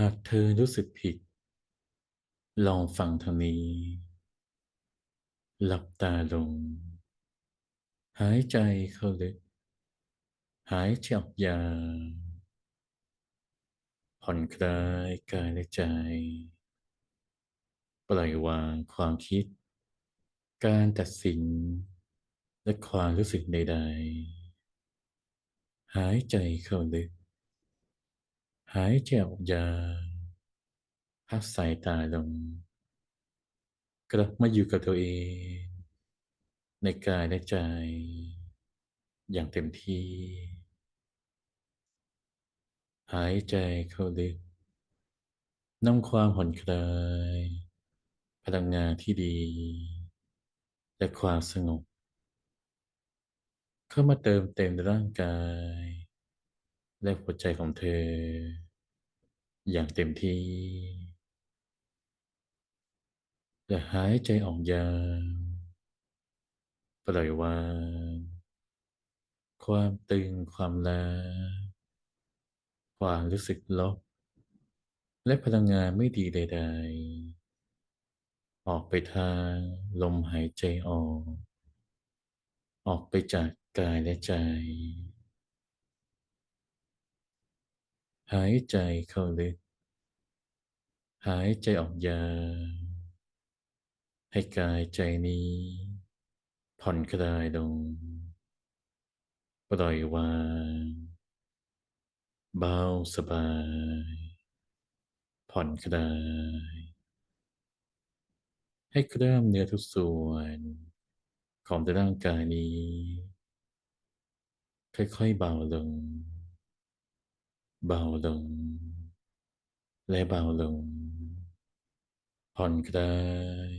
หากเธอรู้สึกผิด ลองฟังทางนี้ หลับตาลง หายใจเข้าลึก หายใจออกยาวผ่อนคลายกายและใจ ปล่อยวางความคิด การตัดสิน และความรู้สึกใด ๆ หายใจเข้าลึก หายใจออกยาพักสายตาลง กลับมาอยู่กับตัวเอง ในกายและใจ อย่างเต็มที่ หายใจเข้าลึกนำความผ่อนคลาย พลังงานที่ดี และความสงบ เข้ามาเติมเต็มในร่างกาย และหัวใจของเธอ อย่างเต็มที่และหายใจออกยาวปล่อยวางความตึงความล้าความรู้สึกลบ และพลังงานไม่ดีใด ๆ ออกไปทางลมหายใจออก ออกไปจากกายและใจ หายใจเข้าลึก หายใจออกยาวให้กายใจนี้ ผ่อนคลายลง ปล่อยวาง เบาสบาย ผ่อนคลาย ให้กล้ามเนื้อทุกส่วน ของร่างกายนี้ ค่อยๆเบาลง เบาลง และเบาลง ผ่อนคลาย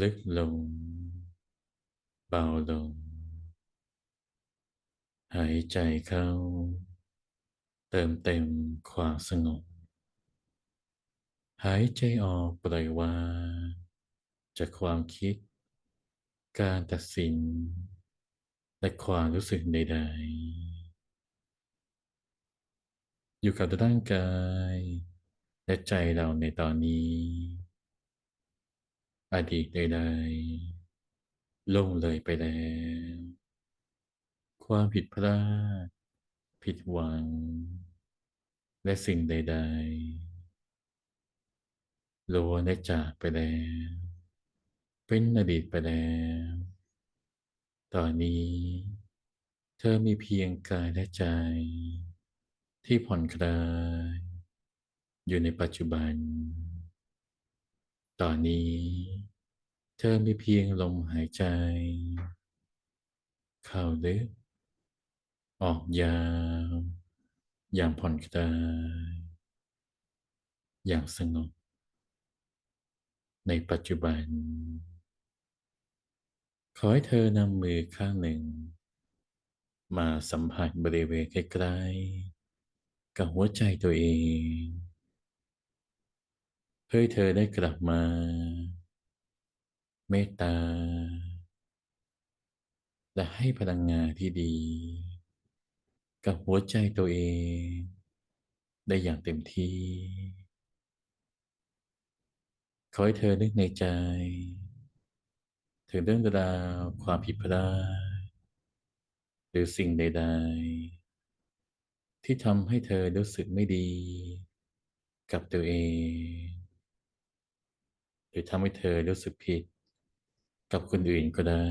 ลึกลง เบาลง หายใจเข้า เติมเต็มความสงบ หายใจออกปล่อยวางจากความคิด การตัดสิน และความรู้สึกใด ๆ อยู่กับร่างกาย และใจเราในตอนนี้ อดีตใดๆล่วงเลยไปแล้ว ความผิดพลาด ผิดหวัง และสิ่งใด ๆล้วนได้จากไปแล้ว เป็นอดีตไปแล้ว ตอนนี้ เธอมีเพียงกายและใจ ที่ผ่อนคลาย อยู่ในปัจจุบัน ตอนนี้ เธอมีเพียงลมหายใจ เข้าลึกออกยาวอย่างผ่อนคลาย อย่างสงบ ในปัจจุบัน ขอให้เธอนำมือข้างหนึ่ง มาสัมผัสบริเวณใกล้ๆ กับหัวใจตัวเอง เพื่อเธอได้กลับมา เมตตา และให้พลังงานที่ดี กับหัวใจตัวเอง ได้อย่างเต็มที่ ขอให้เธอนึกในใจ ถึงเรื่องราวความผิดพลาดหรือสิ่งใด ๆ ที่ทำให้เธอรู้สึกไม่ดี กับตัวเอง หรือทำให้เธอรู้สึกผิด กับคนอื่นก็ได้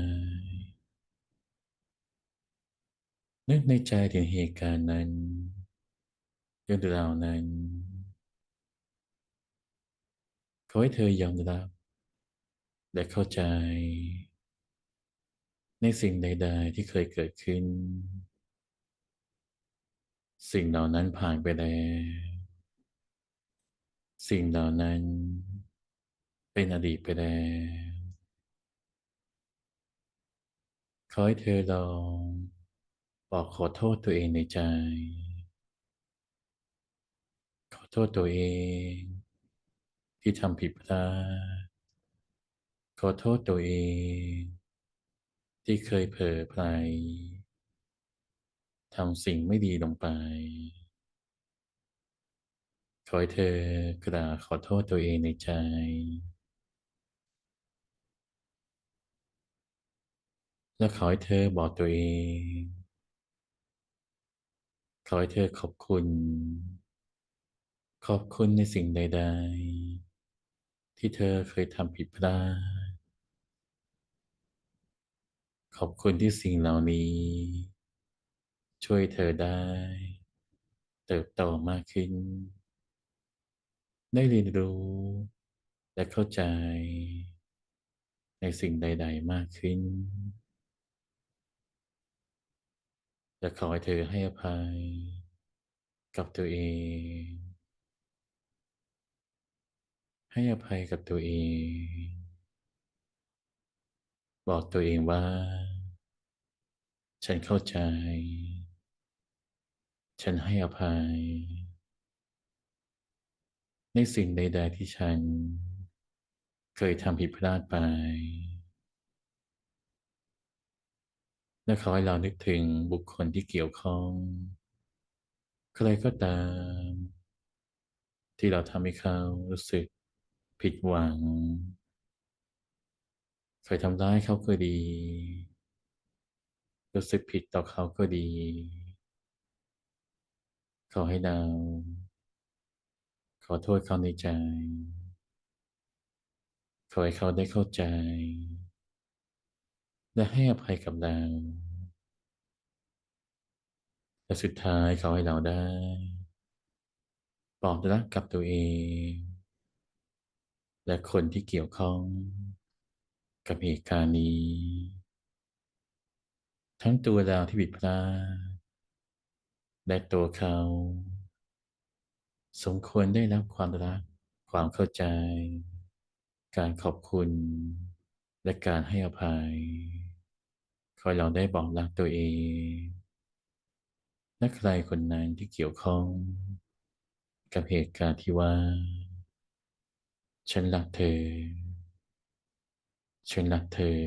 นึกในใจถึงเหตุการณ์นั้นเรื่องราวนั้นขอให้เธอยอมรับ และเข้าใจ ในสิ่งใด ๆ ที่เคยเกิดขึ้น สิ่งเหล่านั้นผ่านไปแล้ว สิ่งเหล่านั้นเป็นอดีตไปแล้ว ขอให้เธอลองบอกขอโทษตัวเองในใจ ขอโทษตัวเอง ที่ทำผิดพลาด ขอโทษตัวเอง ที่เคยเผลอไผล ทำสิ่งไม่ดีลงไป ขอให้เธอกราขอโทษตัวเองในใจ และขอให้เธอบอกตัวเอง ขอให้เธอขอบคุณ ขอบคุณในสิ่งใด ๆ ที่เธอเคยทำผิดพลาดขอบคุณที่สิ่งเหล่านี้ ช่วยเธอได้ เติบโตมากขึ้น ได้เรียนรู้และเข้าใจ ในสิ่งใด ๆ มากขึ้นและขอให้เธอให้อภัย กับตัวเอง ให้อภัยกับตัวเอง บอกตัวเองว่า ฉันเข้าใจ ฉันให้อภัย ในสิ่งใด ๆ ที่ฉัน เคยทำผิดพลาดไป และขอให้เรานึกถึงบุคคลที่เกี่ยวข้อง ใครก็ตาม ที่เราทำให้เขารู้สึกผิดหวัง เคยทำร้ายเขาก็ดี รู้สึกผิดต่อเขาก็ดี ขอให้เรา ขอโทษเขาในใจ ขอให้เขาได้เข้าใจ และให้อภัยกับเราและสุดท้ายขอให้เราได้บอกรักกับตัวเอง และคนที่เกี่ยวข้องกับเหตุการณ์นี้ ทั้งตัวเราที่ผิดพลาด และตัวเขา สมควรได้รับความรัก ความเข้าใจ การขอบคุณ และการให้อภัยขอให้เราได้บอกรักตัวเอง และใครคนนั้นที่เกี่ยวข้อง กับเหตุการณ์ที่ว่า ฉันรักเธอ ฉันรักเธอ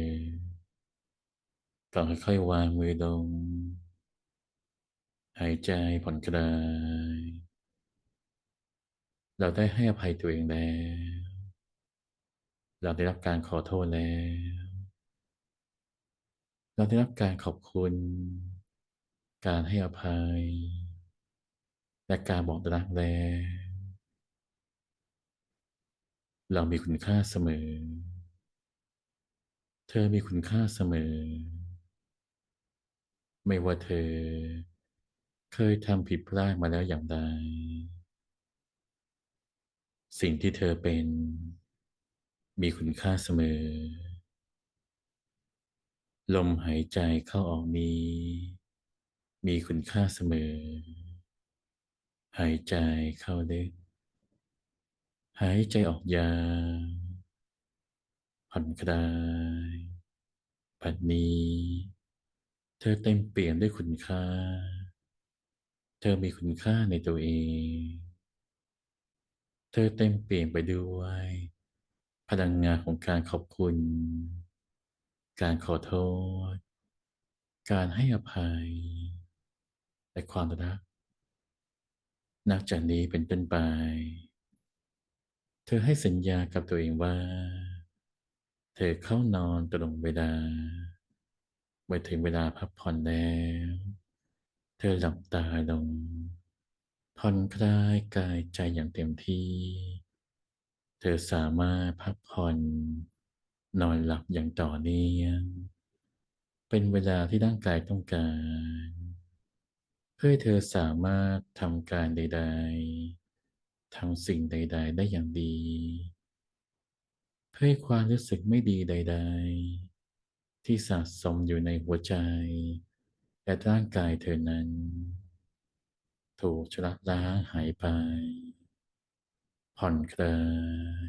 ก็ค่อยๆวางมือลง หายใจผ่อนคลาย เราได้ให้อภัยตัวเองแล้ว เราได้รับการขอโทษแล้ว เราได้รับการขอบคุณ การให้อภัย และการบอกรักแล้ว เรามีคุณค่าเสมอ เธอมีคุณค่าเสมอ ไม่ว่าเธอ เคยทำผิดพลาดมาแล้วอย่างใดสิ่งที่เธอเป็น มีคุณค่าเสมอ ลมหายใจเข้าออกนี้มีคุณค่าเสมอ หายใจเข้าลึกหายใจออกยาวผ่อนคลายปัจนี้ เธอเต็มเปี่ยมด้วยคุณค่า เธอมีคุณค่าในตัวเอง เธอเต็มเปี่ยมไปด้วย พลังงานของการขอบคุณ การขอโทษ การให้อภัย และความรัก นับจากนี้เป็นต้นไป เธอให้สัญญากับตัวเองว่า เธอเข้านอนตรงเวลาเมื่อถึงเวลาพักผ่อนแล้ว เธอหลับตาลงผ่อนคลายกายใจอย่างเต็มที่ เธอสามารถพักผ่อน นอนหลับอย่างต่อเนื่องเป็นเวลาที่ร่างกายต้องการ เพื่อเธอสามารถทำการใด ๆทำสิ่งใด ๆ ได้อย่างดี เพื่อความรู้สึกไม่ดีใด ๆ ที่สะสมอยู่ในหัวใจ และร่างกายเธอนั้น ถูกชำระล้างหายไป ผ่อนคลาย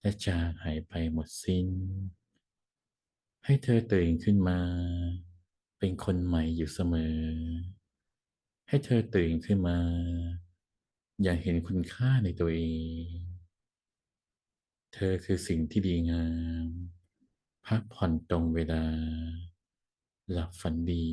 และจางหายไปหมดสิ้น ให้เธอตื่นขึ้นมา เป็นคนใหม่อยู่เสมอ ให้เธอตื่นขึ้นมา อย่าเห็นคุณค่าในตัวเอง เธอคือสิ่งที่ดีงาม พักผ่อนตรงเวลา หลับฝันดี